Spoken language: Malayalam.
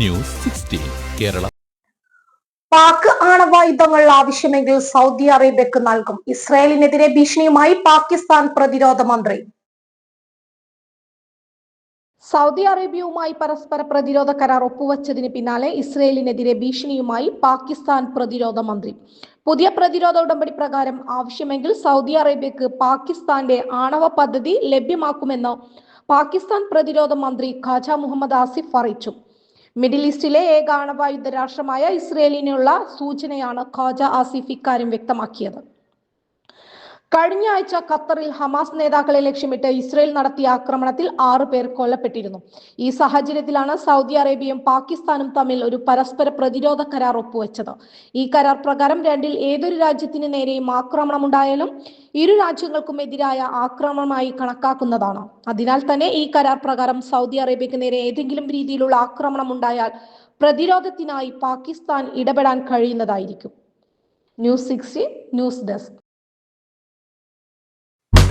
News sixteen Kerala. പാക് ആണവായുധങ്ങൾ ആവശ്യമെങ്കിൽ സൗദി അറേബ്യക്ക് നൽകും. ഇസ്രായേലിനെതിരെ ഭീഷണിയുമായി പാകിസ്ഥാൻ പ്രതിരോധ മന്ത്രി. സൗദി അറേബ്യയുമായി പരസ്പര പ്രതിരോധ കരാർ ഒപ്പുവച്ചതിന് പിന്നാലെ ഇസ്രയേലിനെതിരെ ഭീഷണിയുമായി പാകിസ്ഥാൻ പ്രതിരോധ മന്ത്രി. പുതിയ പ്രതിരോധ ഉടമ്പടി പ്രകാരം ആവശ്യമെങ്കിൽ സൗദി അറേബ്യക്ക് പാകിസ്ഥാന്റെ ആണവ പദ്ധതി ലഭ്യമാക്കുമെന്ന് പാകിസ്ഥാൻ പ്രതിരോധ മന്ത്രി ഖാജ മുഹമ്മദ് ആസിഫ് അറിയിച്ചു. മിഡിൽ ഈസ്റ്റിലെ ഏക ആണവായുധ രാഷ്ട്രമായ ഇസ്രയേലിനുള്ള സൂചനയാണ് ഖാജ ആസിഫ് ഇക്കാര്യം വ്യക്തമാക്കിയത്. കഴിഞ്ഞ ആഴ്ച ഖത്തറിൽ ഹമാസ് നേതാക്കളെ ലക്ഷ്യമിട്ട് ഇസ്രയേൽ നടത്തിയ ആക്രമണത്തിൽ ആറു പേർ കൊല്ലപ്പെട്ടിരുന്നു. ഈ സാഹചര്യത്തിലാണ് സൗദി അറേബ്യയും പാകിസ്ഥാനും തമ്മിൽ ഒരു പരസ്പര പ്രതിരോധ കരാർ ഒപ്പുവെച്ചത്. ഈ കരാർ പ്രകാരം രണ്ടിൽ ഏതൊരു രാജ്യത്തിന് നേരെയും ആക്രമണം ഉണ്ടായാലും ഇരു രാജ്യങ്ങൾക്കും എതിരായ ആക്രമണമായി കണക്കാക്കുന്നതാണ്. അതിനാൽ തന്നെ ഈ കരാർ പ്രകാരം സൗദി അറേബ്യക്ക് നേരെ ഏതെങ്കിലും രീതിയിലുള്ള ആക്രമണം ഉണ്ടായാൽ പ്രതിരോധത്തിനായി പാകിസ്ഥാൻ ഇടപെടാൻ കഴിയുന്നതായിരിക്കും. News sixteen news desk.